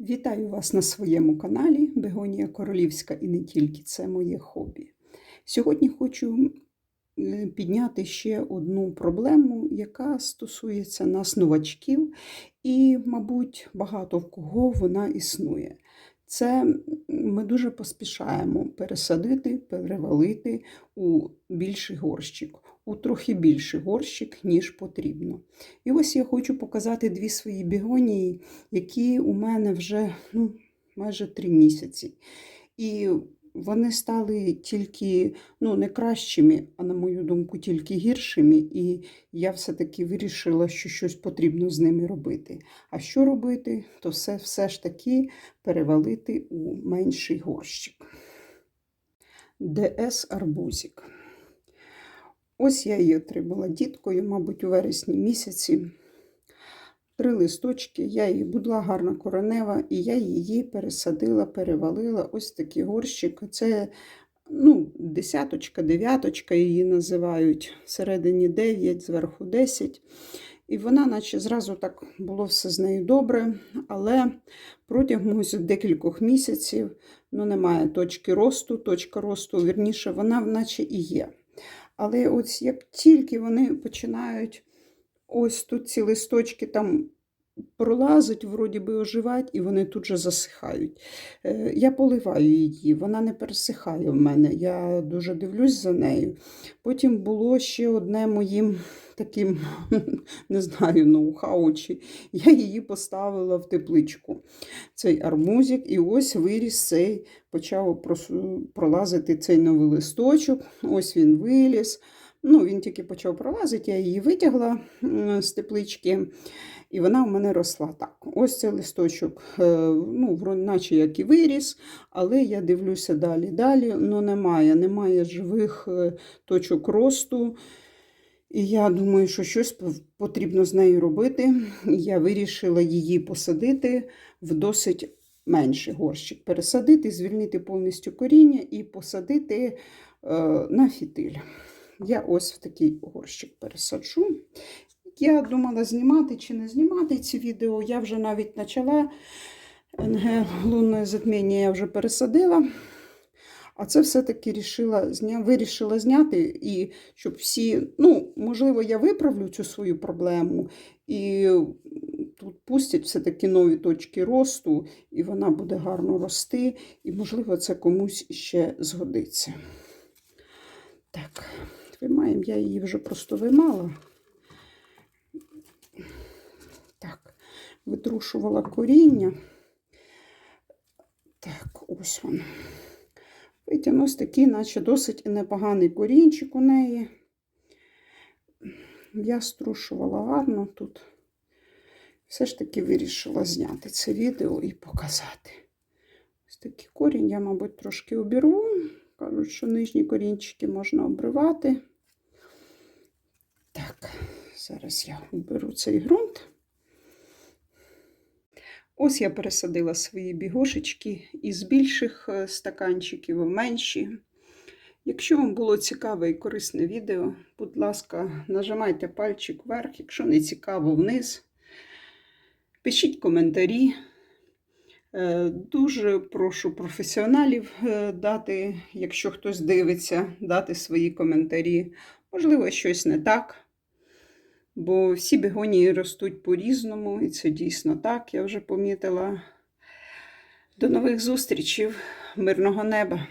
Вітаю вас на своєму каналі Бегонія Королівська і не тільки це моє хобі. Сьогодні хочу підняти ще одну проблему, яка стосується нас, новачків, і, мабуть, багато в кого вона існує. Це ми дуже поспішаємо пересадити, перевалити у більший горщик, у трохи більший горщик, ніж потрібно. І ось я хочу показати дві свої бігонії, які у мене вже ну, майже три місяці. І вони стали тільки ну, не кращими, а на мою думку, тільки гіршими. І я все-таки вирішила, що щось потрібно з ними робити. А що робити, то все, все ж таки перевалити у менший горщик. ДС Арбузик. Ось я її отримала діткою, мабуть, у вересні місяці. Три листочки, я її будла гарна коронева, і я її пересадила, перевалила. Ось такий горщик. Це ну, десяточка, дев'яточка її називають. Всередині 9, зверху 10. І вона, наче зразу так було все з нею добре, але протягом ось декількох місяців ну, немає точки росту, точка росту, вірніше, вона наче і є. Але ось як тільки вони починають ось тут ці листочки там пролазить, вроді би оживають, і вони тут же засихають. Е, Я поливаю її, вона не пересихає в мене. Я дуже дивлюсь за нею. Потім було ще одне моїм таким, не знаю, ноу-хау, чи я її поставила в тепличку. Цей армузик, і ось виріс цей, почав пролазити цей новий листочок. Ось він виліз. Ну, він тільки почав пролазити, я її витягла з теплички, і вона у мене росла так. Ось цей листочок, е, ну, наче як і виріс, але я дивлюся далі, далі. Ну, немає, немає живих е, точок росту. І я думаю, що щось потрібно з нею робити. Я вирішила її посадити в досить менший горщик. Пересадити, звільнити повністю коріння і посадити е, на фітиль. Я ось в такий горщик пересаджу. Я думала знімати чи не знімати ці відео. Я вже навіть почала НГ лунне затміння я вже пересадила. А це все-таки рішила, вирішила зняти, і щоб всі, ну, можливо, я виправлю цю свою проблему, і тут пустять все-таки нові точки росту, і вона буде гарно рости, і, можливо, це комусь ще згодиться. Так, виймаємо, я її вже просто виймала. Так, витрушувала коріння. Так, ось воно. Витягну ось такий, наче досить непоганий корінчик у неї. Я струшувала гарно тут. Все ж таки вирішила зняти це відео і показати. Ось такий корінь я, мабуть, трошки обірву. Кажуть, що нижні корінчики можна обривати. Так, зараз я уберу цей ґрунт. Ось я пересадила свої бігошечки із більших е, стаканчиків в менші. Якщо вам було цікаве і корисне відео, будь ласка, нажимайте пальчик вверх, якщо не цікаво, вниз. Пишіть коментарі. Е, Дуже прошу професіоналів е, дати, якщо хтось дивиться, дати свої коментарі. Можливо, щось не так. Бо всі бегонії ростуть по-різному, і це дійсно так, я вже помітила. До нових зустрічей, мирного неба!